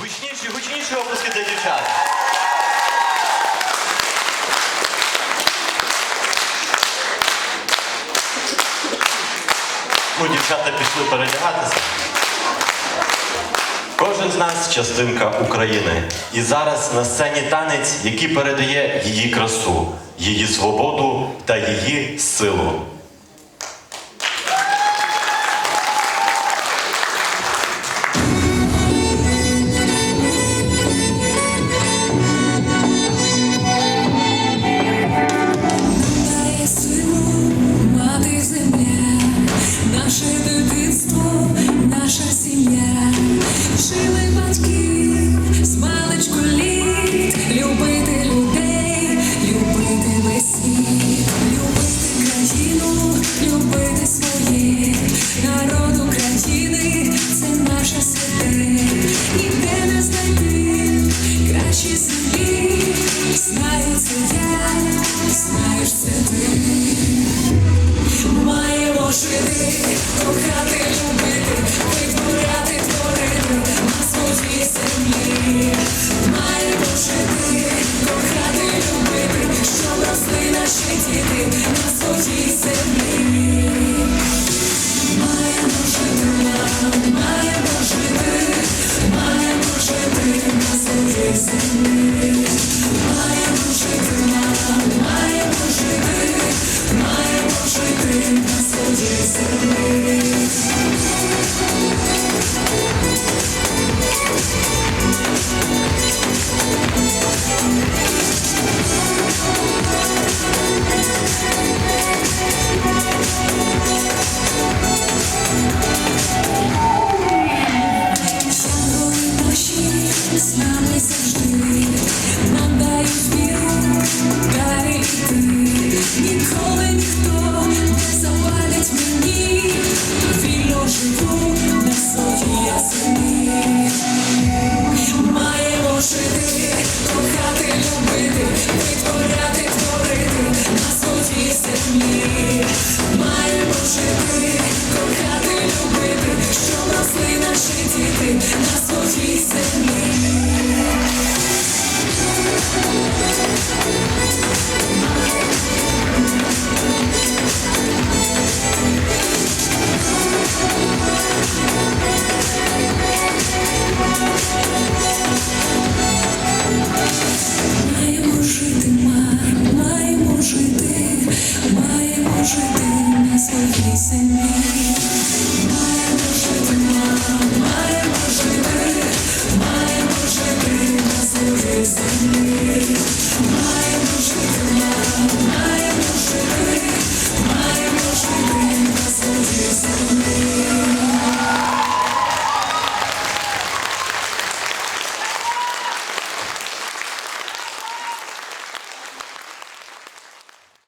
Гучніші, гучніші оплески для дівчат. Ну, дівчата пішли передягатися. Кожен з нас частинка України. І зараз на сцені танець, який передає її красу, її свободу та її силу. Жили батьки з літ, любити людей, любити весь любити країну, любити своє, народ України, це наша святе, ніде не знайти кращі землі, знаю це я, знаєш це ти. Діти на своїй землі. Маємо жити, маємо жити, маємо жити.